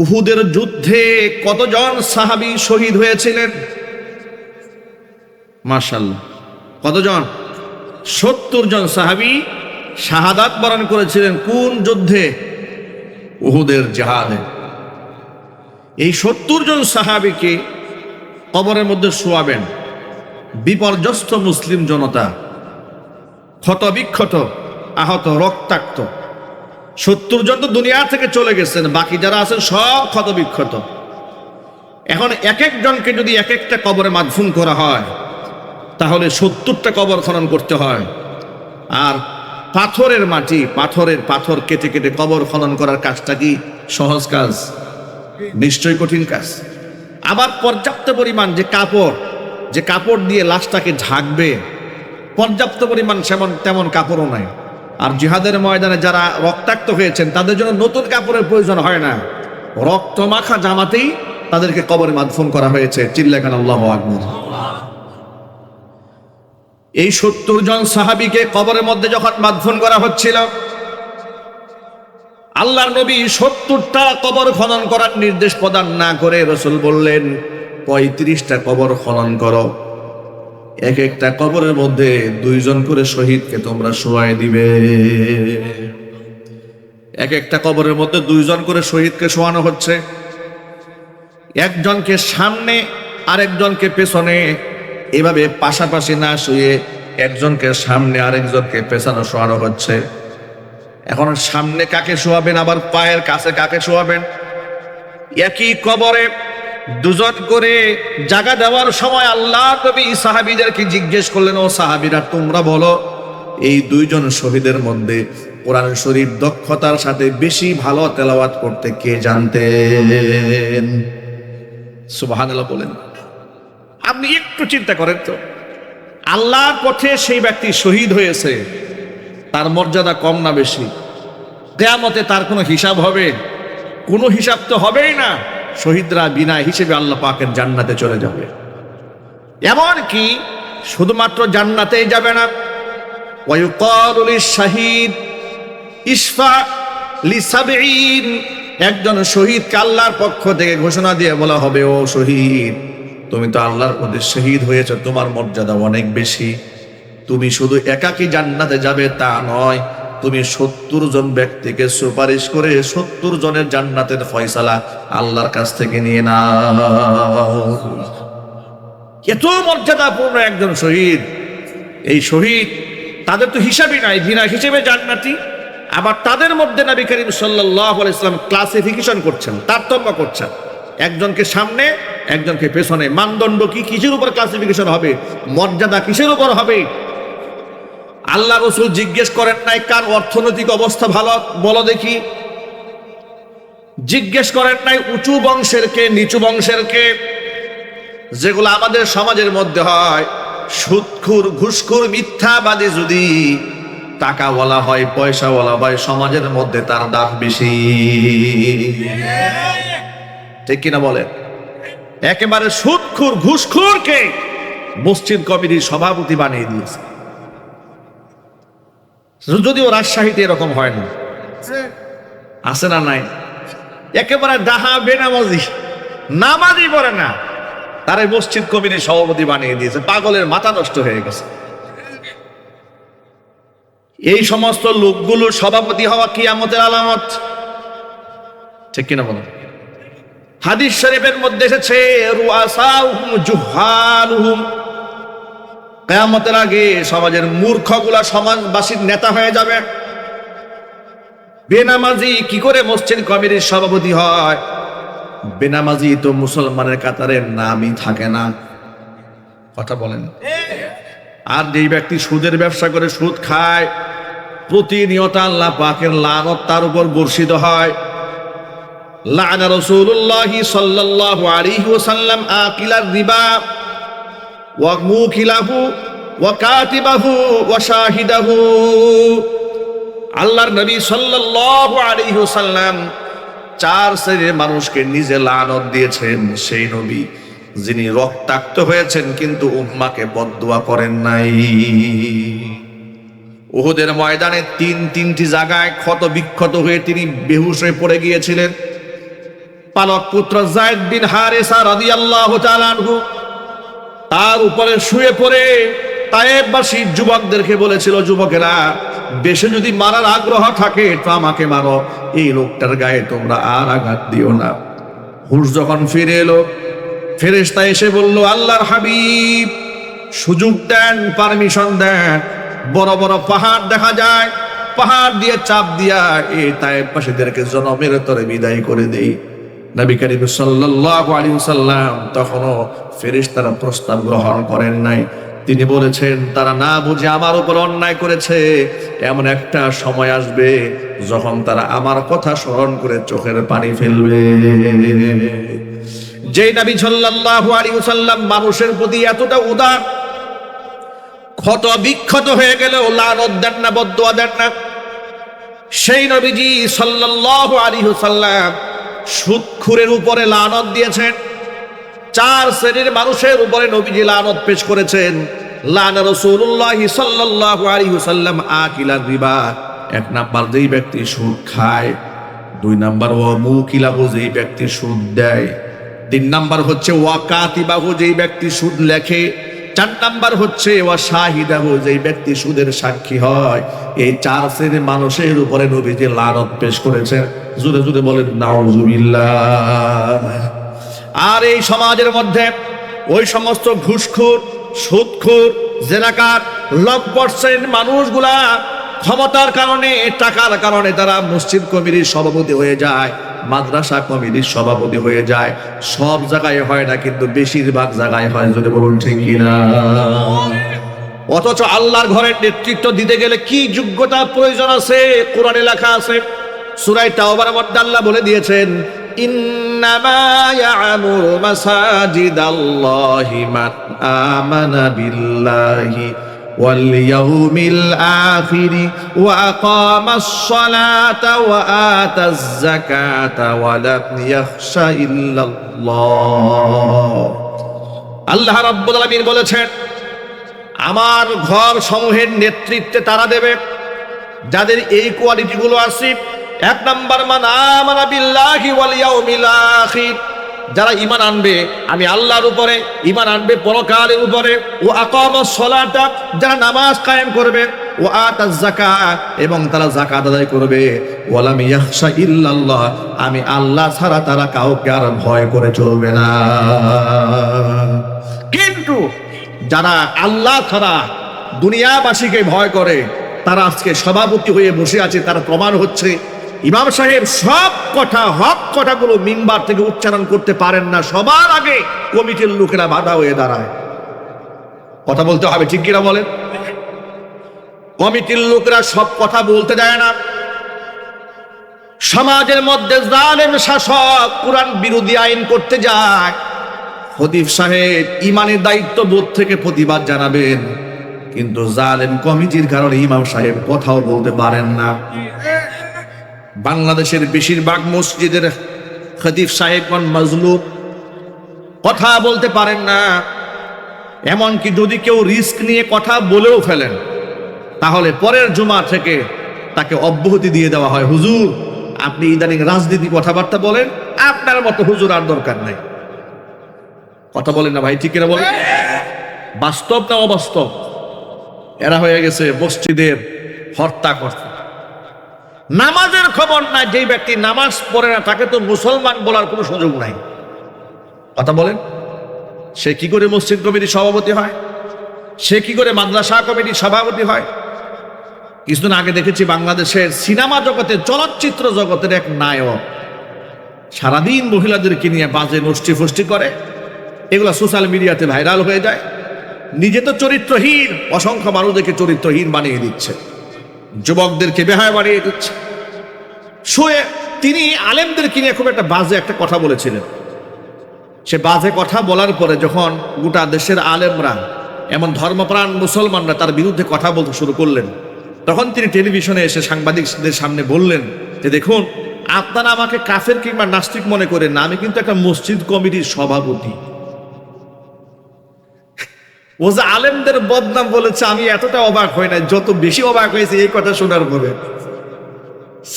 উহুদের যুদ্ধে কতজন সাহাবী শহীদ হয়েছিলেন? মার্শাল্লাহ কতজন? সত্তর জন সাহাবী শাহাদাত বরণ করেছিলেন কোন যুদ্ধে? উহুদের জাহাদে। এই সত্তর জন সাহাবীকে কবরের মধ্যে শোয়াবেন। বিপর্যস্ত মুসলিম জনতা ক্ষত বিক্ষত আহত, রক্তাক্ত। সত্তর জন তো দুনিয়া থেকে চলে গেছেন, বাকি যারা আছেন সব ক্ষত বিক্ষত এখন এক একজনকে যদি এক একটা কবরে মাদফুন করা হয়, তাহলে সত্তরটা কবর খনন করতে হয়। আর পাথরের মাটি, পাথরের পাথর কেটে কেটে কবর খনন করার কাজটা কি? সহজ কাজ। নিশ্চয়ই কঠিন কাজ। আবার পর্যাপ্ত পরিমাণ যে কাপড় যে কাপড় দিয়ে লাশটাকে ঢাকবে, পর্যাপ্ত পরিমাণ সেমন তেমন কাপড়ও নাই। আর জিহাদের ময়দানে যারা রক্তাক্ত হয়েছেন, তাদের জন্য নতুন কাপড়ের প্রয়োজন হয় না। রক্ত মাখা জামাতেই তাদেরকে কবরে মাদফুন করা হয়েছে। চিল্লাখান আল্লাহ আকবর। এই সত্তর জন সাহাবিকে কবরের মধ্যে যখন মাদফুন করা হচ্ছিল, আল্লাহর নবী সত্তরটা কবর খনন করার নির্দেশ প্রদান না করে রসুল বললেন, পঁয়ত্রিশটা কবর খনন করো। এক একটা কবরের মধ্যে দুইজন করে শহীদকে তোমরা শোয়াই দিবে। এক একটা কবরের মধ্যে দুইজন করে শহীদকে শোয়ানো হচ্ছে। একজনকে সামনে, আরেকজনকে পেছনে। এভাবে পাশাপাশি না শুয়ে একজনকে সামনে, আরেকজনকে পেছানো শোয়ানো হচ্ছে। এখন সামনে কাকে শোয়াবেন? আবার পায়ের কাছে কাকে শোয়াবেন? একই কবরে দুজন করে জায়গা দেওয়ার সময় আল্লাহ নবী সাহাবিদেরকে জিজ্ঞেস করলেন, ও সাহাবিরা, তোমরা বলো, এই দুইজন শহীদের মধ্যে কোরআন শরীফ দক্ষতার সাথে বেশি ভালো তেলাওয়াত করতে কে জানতেন? সুবহানাল্লাহ বলেন। আপনি একটু চিন্তা করেন তো, আল্লাহর পথে সেই ব্যক্তি শহীদ হয়েছে, তার মর্যাদা কম না বেশি? কেয়ামতে তার কোনো হিসাব হবে? কোনো হিসাব তো হবেই না। শহীদরা বিনা হিসেবে আল্লাহ পাকের জান্নাতে চলে যাবে। এমন কি শুধুমাত্র জান্নাতেই যাবে না শাহিদ ইসফা লিসাবিন একজন শহীদকে আল্লাহর পক্ষ থেকে ঘোষণা দিয়ে বলা হবে, ও শহীদ, তুমি তো আল্লাহর পথে শহীদ হয়েছে, তোমার মর্যাদা অনেক বেশি। তুমি শুধু একাকী জান্নাতে যাবে তা নয় তুমি সত্তর জন ব্যক্তিকে সুপারিশ করে সত্তর জনের জান্নাতের ফয়সালা আল্লাহর কাছ থেকে নিয়ে না এত মর্যাদাপূর্ণ একজন শহীদ। এই শহীদ তাদের তো হিসাবই নাই, বিনা হিসেবে জান্নাতি। আবার তাদের মধ্যে নবী করিম সাল্লাহ ইসলাম ক্লাসিফিকেশন করছেন, তারতম্য করছেন। একজনকে সামনে, একজনকে পেছনে। মানদণ্ড কি? কিসের উপর ক্লাসিফিকেশন হবে? মর্যাদা কিসের উপর হবে? আল্লাহ রসুল জিজ্ঞেস করেন নাই, কার অর্থনৈতিক অবস্থা ভালো? বলো দেখি। জিজ্ঞেস করেন নাই, উঁচু বংশের কে, নিচু বংশের কে? যেগুলো আমাদের সমাজের মধ্যে হয়, সুৎখুর, ঘুষখুর, মিথ্যাবাদী যদি টাকা বলা হয় পয়সা বলা হয়, সমাজের মধ্যে তার দাম বেশি। ঠিক কিনা বলেন? একেবারে সুৎখুর ঘুষখুরকে মসজিদ কমিটির সভাপতি বানিয়ে দিয়েছে। যদিও রাজশাহীতে এরকম হয় না আছে না নাই? একেবারে ডাহা বেনামাজি। নামাজি পড়ে না। তারাই মসজিদ কমিটির সভাপতি বানিয়ে দিয়েছে। পাগলের মাথা নষ্ট হয়ে গেছে। এই সমস্ত লোকগুলো সভাপতি হওয়া কিয়ামতের আলামত। ঠিক কিনা বলো? হাদিস শরীফের মধ্যে এসেছে রুয়াসাউহুম জুহালুহুম। কেয়ামতের আগে সমাজের মূর্খগুলা সমাজবাসীর নেতা হয়ে যাবে। বেনামাজি কি করে মসজিদ কমিটির সভাপতি হয়? বেনামাজি তো মুসলমানের কাতারের নামই থাকে না। কথা বলেন। আর যেই ব্যক্তি সুদের ব্যবসা করে সুদ খায়, প্রতিনিয়ত আল্লাহ পাকের লানত তার উপর বর্ষিত হয়। লানা রসুল্লাহ সাল্লাল্লাহু আলাইহি ওয়াসাল্লাম আকিলার রিবা ওয়া মুকিলাহু ওয়া কাতিবাহু ওয়া শাহিদাহু আল্লাহর নবী সাল্লাল্লাহু আলাইহি ওয়াসাল্লাম চার শ্রেণির মানুষকে নিজে লানত দিয়েছেন সেই নবী, যিনি রক্তাক্ত হয়েছেন কিন্তু উম্মাকে বদদুয়া করেন নাই। উহুদের ময়দানে তিন তিনটি জায়গায় ক্ষত বিক্ষত হয়ে তিনি বেহুশ হয়ে পড়ে গিয়েছিলেন। পালক পুত্র জায়দ বিন হারেসা রাদিয়াল্লাহু তাআলা আনহু তার উপরে শুয়ে পড়ে তায়েববাসী যুবকদেরকে বলেছিল, যুবকেরা বেশে যদি মারার আগ্রহ থাকে, তো আমাকে মারো। এই লোকটার গায়ে তোমরা আর আঘাত দিও না। হুশ যখন ফিরে এলো, ফেরেশতা এসে বলল, আল্লাহর হাবিব, সুযোগ দেন, পারমিশন দেন। বড় বড় পাহাড় দেখা যায়, পাহাড় দিয়ে চাপ দিয়া এই তায়েববাসীদেরকে জনমের তরে বিদায় করে দেই। নবী করিম সাল্লাল্লাহু আলাইহি সাল্লাম তখনও ফেরেশতারা প্রস্তাব গ্রহণ করেন নাই। তিনি বলেছেন, তারা না বুঝে আমার উপর অন্যায় করেছে। এমন একটা সময় আসবে যখন তারা আমার কথা স্মরণ করে চোখের পানি ফেলবে। যে নবী সাল্লাল্লাহু আলাইহি সাল্লাম মানুষের প্রতি এতটা উদার, ক্ষত বিক্ষত হয়ে গেলেও লানত দেন না বদুয়া দেন না, সেই নবীজি সাল্লাল্লাহু আলাইহি সাল্লাম সুদখুরের উপরে লানত দিয়েছেন। চার শ্রেণির মানুষের উপরে নবীজি লানত পেশ করেছেন। লান রাসূলুল্লাহ সাল্লাল্লাহু আলাইহি সাল্লাম আকিলা রিবা। এক নাম্বার যেই ব্যক্তি সুদ খায়, দুই নাম্বার ও মুকিলাহু যেই ব্যক্তি সুদ দেয়। তিন নাম্বার হচ্ছে ওয়াকাতিবাহু যেই ব্যক্তি সুদ লেখে চার নাম্বার হচ্ছে, ওয়া শাহিদাহু, যেই ব্যক্তি সুদের সাক্ষী হয়, এই চার শ্রেণির মানুষের উপরে নবীজি লানত পেশ করেছেন জুড়ে জুড়ে বলেন, নাউজুবিল্লাহ। আর এই সমাজের মধ্যে ওই সমস্ত ঘুষখোর, সুদখোর জেলাকার লক পার্সেন্ট মানুষগুলা ক্ষমতার কারণে, টাকার কারণে তারা মসজিদ কমিটির সভাপতি হয়ে যায়। মাদ্রাসা কমিটির সভাপতি হয়ে যায়। সব জায়গায় হয় না, কিন্তু বেশিরভাগ জায়গায় হয়, যদি বলুন ঠিক কিনা। অথচ আল্লাহর ঘরের নেতৃত্ব দিতে গেলে কি যোগ্যতা প্রয়োজন আছে? কোরআনে লেখা আছে সুরাই তাওবার মধ্যে আল্লাহ বলে দিয়েছেন, ইন্নামা ইয়ামুরু মাসাজিদাল্লাহি মান আমানা বিল্লাহি واليوم الآخر وأقام الصلاة وآتى الزكاة ولم يخش إلا الله আল্লাহ রাব্বুল আলামিন বলেছেন আমার ঘর সমূহের নেতৃত্বে তারা দেবে যাদের এই কোয়ালিটিগুলো আছে এক নাম্বার মান আমানা বিল্লাহি ওয়াল ইয়াউমিল আখির যারা ইমান আনবে, আমি আল্লাহর উপরে ইমান আনবে পরকালের উপরে। ও আকামাস সালাতা, যারা নামাজ কায়েম করবে, ও আতাজ যাকাত এবং তারা যাকাত আদায় করবে। ওয়ালাম ইয়াখশা ইল্লাল্লাহ, আমি আল্লাহ ছাড়া তারা কাউকে আর ভয় করে চলবে না। কিন্তু যারা আল্লাহ ছাড়া দুনিয়াবাসীকে ভয় করে, তারা আজকে সভাপতি হয়ে বসে আছে, তার প্রমাণ হচ্ছে ইমাম সাহেব সব কথা, হক কথাগুলো মিম্বার থেকে উচ্চারণ করতে পারেন না। সবার আগে কমিটির লোকেরা বাধা হয়ে দাঁড়ায়। কথা বলতে হবে, ঠিক কিনা বলেন? কমিটির লোকেরা সব কথা বলতে দেয় না। সমাজের মধ্যে জালেম শাসক কোরআন বিরোধী আইন করতে যায়। হদিফ সাহেব ইমানের দায়িত্ব বোধ থেকে প্রতিবাদ জানাবেন, কিন্তু জালেম কমিটির কারণে ইমাম সাহেব কথাও বলতে পারেন না। বাংলাদেশের বেশিরভাগ মসজিদের খতিফ সাহেবগণ মজলুম। কথা বলতে পারেন না। এমনকি যদি কেউ রিস্ক নিয়ে কথা বলেও ফেলেন, তাহলে পরের জুমা থেকে তাকে অব্যাহতি দিয়ে দেওয়া হয়। হুজুর, আপনি ইদানিং রাজনীতি কথাবার্তা বলেন, আপনার মতো হুজুর আর দরকার নাই। কথা বলেন না ভাই, ঠিক কিনা বলেন? বাস্তব না অবাস্তব? এরা হয়ে গেছে মসজিদের হর্তা কর্তা নামাজের খবর নাই, যেই ব্যক্তি নামাজ পড়ে না, তাকে তো মুসলমান বলার কোনো সুযোগ নাই। কথা বলেন। সে কি করে মসজিদ কমিটির সভাপতি হয়? সে কি করে মাদ্রাসা কমিটির সভাপতি হয়? কিছুদিন আগে দেখেছি বাংলাদেশের সিনেমা জগতে, চলচ্চিত্র জগতের এক নায়ক। সারাদিন মহিলাদেরকে নিয়ে বাজে নষ্টি ফষ্টি করে। এগুলো সোশ্যাল মিডিয়াতে ভাইরাল হয়ে যায়। নিজে তো চরিত্রহীন, অসংখ্য মানুষদেরকে চরিত্রহীন বানিয়ে দিচ্ছে। যুবকদেরকে বেহায় বানিয়ে দিচ্ছে। শুয়ে তিনি আলেমদেরকে নিয়ে খুব একটা বাজে একটা কথা বলেছিলেন। সে বাজে কথা বলার পরে যখন গোটা দেশের আলেমরা, এমন ধর্মপ্রাণ মুসলমানরা তার বিরুদ্ধে কথা বলতে শুরু করলেন, তখন তিনি টেলিভিশনে এসে সাংবাদিকদের সামনে বললেন যে, দেখুন, আপনারা আমাকে কাফের কিংবা নাস্তিক মনে করেন না, আমি কিন্তু একটা মসজিদ কমিটির সভাপতি। ও যে আলেমদের বদনাম বলেছে, আমি এতটা অবাক হই না যত বেশি অবাক হয়েছে এই কথা শোনার পরে।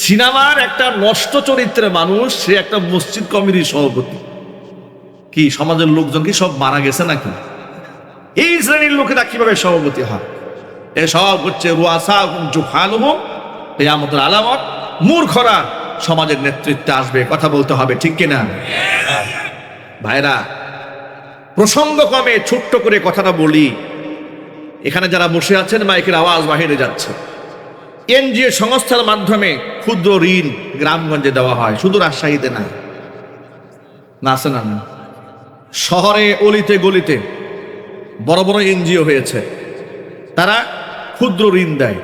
সিনেমার একটা নষ্ট চরিত্রের মানুষ, সে একটা মসজিদ কমিটির সভাপতি। কি, সমাজের লোকজন কি সব মারা গেছে নাকি? এই শ্রেণির লোকেরা কীভাবে সভাপতি হয়? এসব হচ্ছে এই আমাদের আলামত। মূর্খরা সমাজের নেতৃত্বে আসবে, কথা বলতে হবে, ঠিক কিনা? ভাইরা প্রসঙ্গ কমে ছোট্ট করে কথাটা বলি। এখানে যারা বসে আছেন, মাইকের আওয়াজ বাহিরে যাচ্ছে। এনজিও সংস্থার মাধ্যমে ক্ষুদ্র ঋণ গ্রামগঞ্জে দেওয়া হয়, শুধু রাজশাহীতে না না। শহরে, অলিতে, গলিতে বড় বড় এনজিও হয়েছে। তারা ক্ষুদ্র ঋণ দেয়।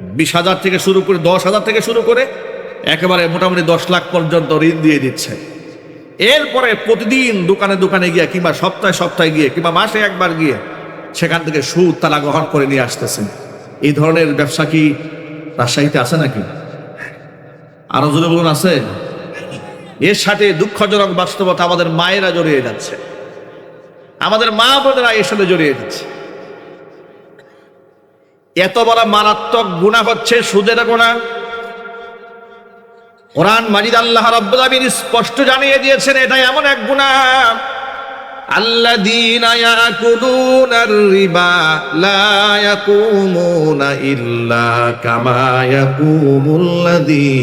বিশ হাজার থেকে শুরু করে, দশ হাজার থেকে শুরু করে, একেবারে মোটামুটি দশ লাখ পর্যন্ত ঋণ দিয়ে দিচ্ছে। এরপরে প্রতিদিন দোকানে দোকানে গিয়ে কিংবা সপ্তাহে সপ্তাহে গিয়ে কিংবা মাসে একবার গিয়ে সেখান থেকে সুদ তারা গ্রহণ করে নিয়ে আসতেছেন। এই ধরনের ব্যবসা কি রাজশাহীতে আছে নাকি? আরও যদি বলুন, আছে? এর সাথে দুঃখজনক বাস্তবতা আমাদের মায়েরা জড়িয়ে যাচ্ছে। আমাদের মা বোনেরা এর সাথে জড়িয়ে যাচ্ছে। এত বড় মারাত্মক গুণা হচ্ছে সুদের গুণা কোরআন মাজিদ আল্লাহ রাব্বুল আলামিন স্পষ্ট জানিয়ে দিয়েছেন এটা এমন এক গুনাহ الذين يأكلون الربا لا يقومون إلا كما يقوم الذي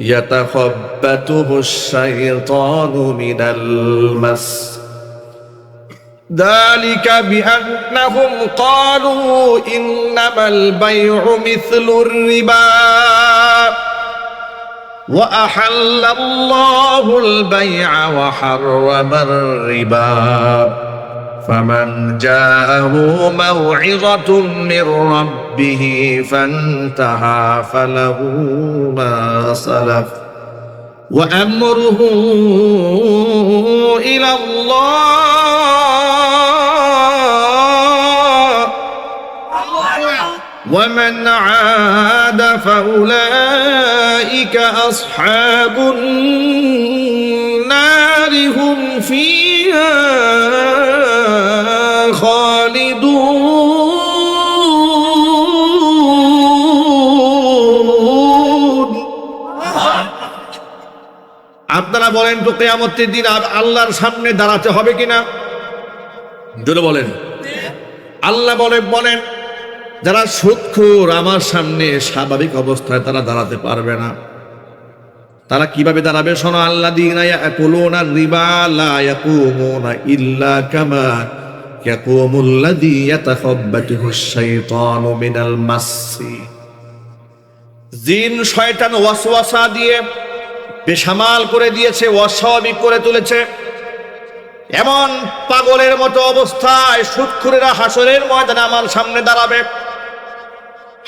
يتخبطه الشيطان من المس ذلك بأنهم قالوا إنما البيع مثل الربا وأحل الله البيع وحرم الربا. فمن جاءه موعظة من ربه فانتهى فله ما سلف. وأمره إلى الله ومن عاد فأولئك أصحاب النار هم فيها خالدون আপনারা বলেন তো কেয়ামতের দিন আর আল্লাহর সামনে দাঁড়াতে হবে কিনা জোরে বলেন আল্লাহ বলে বলেন যারা সুৎখুর আমার সামনে স্বাভাবিক অবস্থায় তারা দাঁড়াতে পারবে না। তারা কীভাবে দাঁড়াবে শোনো আল্লাহ দিনা ইল্লা কামা জিন দিয়ে বেসামাল করে দিয়েছে, অস্বাভাবিক করে তুলেছে। এমন পাগলের মতো অবস্থায় সুৎখুরেরা হাসরের ময়দানে আমার সামনে দাঁড়াবে।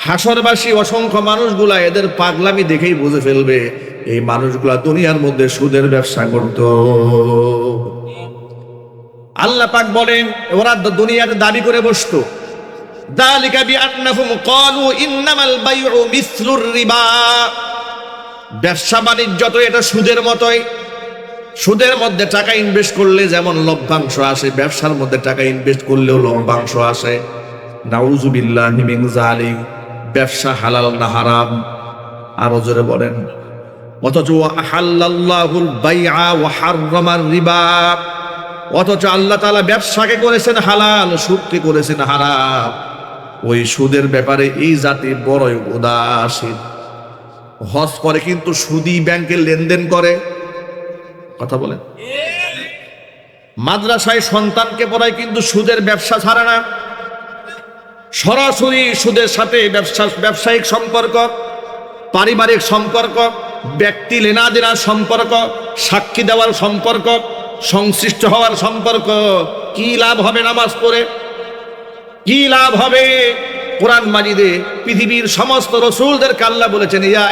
হাসরবাসী অসংখ্য মানুষগুলা এদের পাগলামি দেখেই বুঝে ফেলবে, এই মানুষগুলা দুনিয়ার মধ্যে সুদের ব্যবসা করত। আল্লাহ পাক বলেন, ওরা দুনিয়াতে দাবি করে বসতো। দালিকা বিআন্নাহুম ক্বালু ইন্নামাল বাইউ মিসলুর রিবা। ব্যবসা বাণিজ্য তো এটা সুদের মতোই। সুদের মধ্যে টাকা ইনভেস্ট করলে যেমন লভ্যাংশ আসে, ব্যবসার মধ্যে টাকা ইনভেস্ট করলেও লভ্যাংশ আসে। নাউজুবিল্লাহ মিন জালিক ব্যবসা হালাল না হারাম? আরও জোরে বলেন। অথচ আহাল্লাল্লাহুল বাইআ ওয়া হাররামার রিবা। অথচ আল্লাহ তাআলা ব্যবসাকে করেছেন হালাল, সুদকে করেছেন হারাম। ওই সুদের ব্যাপারে এই জাতি বড়ই উদাসীন। হজ করে কিন্তু সুদি ব্যাংকে লেনদেন করে। কথা বলেন। মাদ্রাসায় সন্তানকে পড়ায় কিন্তু সুদের ব্যবসা ছাড়ে না। সরাসরি সুদের সাথে ব্যবসা, ব্যবসায়িক সম্পর্ক, পারিবারিক সম্পর্ক, ব্যক্তি লেনা দেনার সম্পর্ক, সাক্ষী দেওয়ার সম্পর্ক, সংশ্লিষ্ট হওয়ার সম্পর্ক, কি লাভ হবে নামাজ পড়ে? কি লাভ হবে? কোরআন মাজিদে পৃথিবীর সমস্ত রসুলদের কাল্লা বলেছেন, ইয়া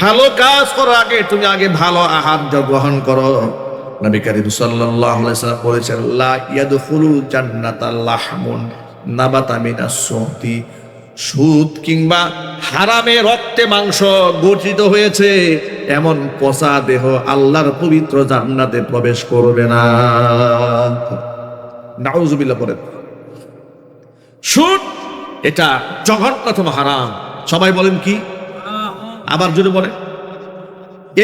ভালো কাজ করার আগে তুমি আগে ভালো আহার গ্রহণ করো। নবী করিম সাল্লাল্লাহু আলাইহি সাল্লাম বলেছেন, লা ইয়াদখুলুল জান্নাতা লাহমুন নাবাতা মিনাস সুহতি সুদ কিংবা হারামে রক্তে মাংস গঠিত হয়েছে, এমন পচা দেহ আল্লাহর পবিত্র জান্নাতে প্রবেশ করবে না। নাউজুবিল্লাহ পড়েন। সুদ, এটা জঘন্যতম হারাম। সবাই বলেন কি? আবার যদি বলে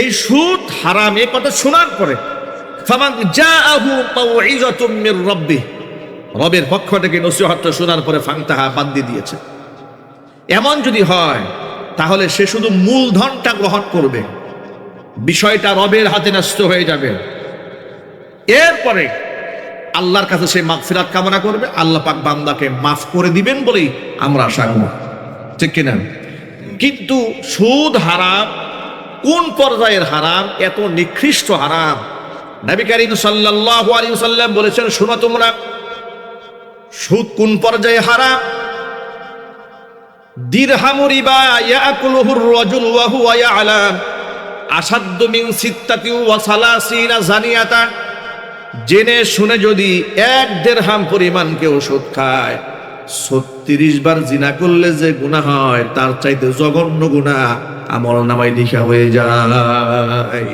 এই সুদ হারাম এই কথা শোনার পরে রবের পক্ষ থেকে নসিহতটা শোনার পরে ফাংতাহা বাদ দিয়ে দিয়েছে। এমন যদি হয়, তাহলে সে শুধু মূলধনটা গ্রহণ করবে। বিষয়টা রবের হাতে নষ্ট হয়ে যাবে। এরপরে আল্লাহর কাছে সে মাগফিরাত কামনা করবে, আল্লাহ পাক বান্দাকে মাফ করে দিবেন বলেই আমরা আশা করব। ঠিক কিনা? কিন্তু সুদ হারাম, কোন পর্যায়ের হারাম, এত নিকৃষ্ট হারাম নবী করিম সাল্লাল্লাহু আলাইহি বলেছেন, শোনো তোমরা, সুদ কোন পর্যায়ে হারাম দিরহামু রিবা ইয়াকুলুহুর রাজুল ওয়া হুয়া ইয়ালাম। আসাদ্দু মিন সিত্তাতি ওয়া সালাসিনা জানিয়াতান জেনে শুনে যদি এক দেড়হাম পরিমাণ কেউ সুদ খায়, ছত্রিশ বার জিনা করলে যে গুণা হয়, তার চাইতে জঘন্য গুণা আমল নামাই লিখা হয়ে যায়।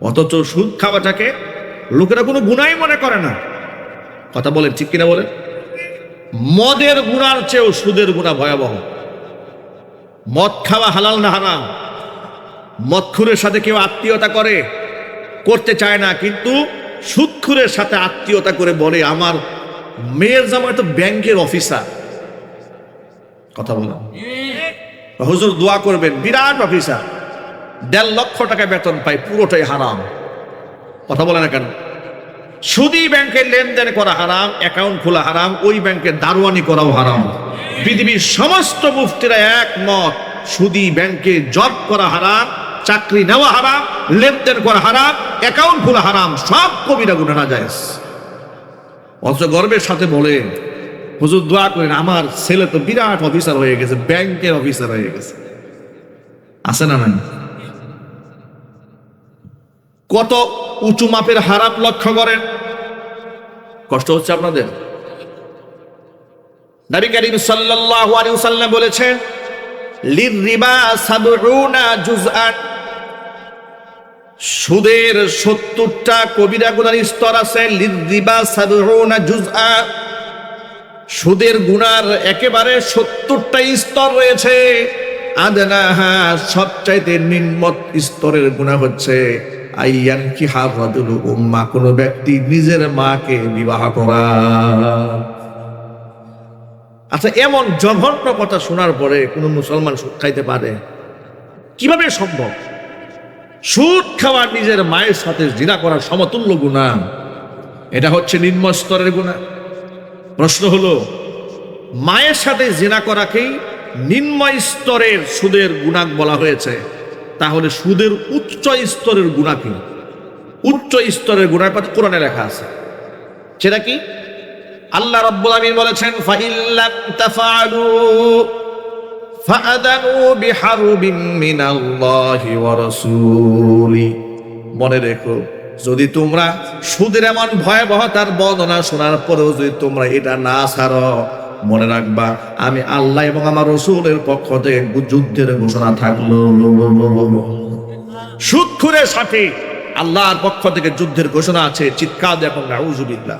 অথচ সুদ খাওয়াটাকে লোকেরা কোনো গুণাই মনে করে না। কথা বলেন, ঠিক কিনা বলে মদের গুণার চেয়েও সুদের গুণা ভয়াবহ। মদ খাওয়া হালাল না হারাম। মদখুরের সাথে কেউ আত্মীয়তা করে, করতে চায় না, কিন্তু সুদখুরের সাথে আত্মীয়তা করে বলে, আমার মেয়ের জামাই তো ব্যাংকের অফিসার। কথা বলো হুজুর দোয়া করবেন, বিরাট অফিসার। দেড় লক্ষ টাকা বেতন পায় পুরোটাই হারাম। কথা বলে না কেন? সুদী ব্যাংকের লেনদেন করা হারাম, অ্যাকাউন্ট খোলা হারাম, ওই ব্যাংকের দারোয়ানি করাও হারাম। পৃথিবীর সমস্ত মুফতিরা একমত, সুদী ব্যাংকে জব করা হারাম, চাকরি নেওয়া হারাম, লেনদেন করা হারাম, অ্যাকাউন্ট খোলা হারাম, সব কবিরা গুণা না যায় অথচ গর্বের সাথে বলে, হুজুর দোয়া করেন, আমার ছেলে তো বিরাট অফিসার হয়ে গেছে, ব্যাংকের অফিসার হয়ে গেছে। আছে না নাই? কত উঁচু মাপের হারাপ লক্ষ্য করেন? কষ্ট হচ্ছে আপনাদের? নবী করিম সাল্লাল্লাহু আলাইহি ওয়াসাল্লাম বলেছেন, লির রিবা সাবউনা জুজআন সুদের সত্তরটা কবিরা গুনার স্তর আছে, লির রিবা সাবউনা জুজআ সুদের গুনার একেবারে সত্তরটা স্তর রয়েছে, আদনাহা সবচাইতে নিম্ন স্তরের গুণা হচ্ছে। আইয়ান কি হাফাদুল উম্মা, কোন ব্যক্তি নিজের মাকে বিবাহ করা। আচ্ছা এমন জঘন্য কথা শোনার পরে কোন মুসলমান সুদ খাইতে পারে? কীভাবে সম্ভব? সুদ খাওয়া নিজের মায়ের সাথে জিনা করার সমতুল্য গুণা। এটা হচ্ছে নিম্ন স্তরের গুণা। প্রশ্ন হলো, মায়ের সাথে জিনা করাকেই নিম্ন স্তরের সুদের গুণাক বলা হয়েছে। তাহলে সুদের উচ্চ স্তরের গুণা কি? উচ্চ স্তরের গুণার কথা কোরআনে লেখা আছে। সেটা কি? আল্লাহ রাব্বুল আমিন বলেছেন ফাইল্লাম তাফআলু ফাআদানু বিহারবিন মিনাল্লাহি ওয়া রাসূলি। মনে রেখো, যদি তোমরা সুদের এমন ভয়াবহতার বর্ণনা শোনার পরেও যদি তোমরা এটা না ছাড়ো মনে রাখবা, আমি আল্লাহ এবং আমার রসুলের পক্ষ থেকে যুদ্ধের ঘোষণা থাকল। সুদখুরের সাথে আল্লাহর পক্ষ থেকে যুদ্ধের ঘোষণা আছে, চিৎকার এবং নাউজুবিল্লাহ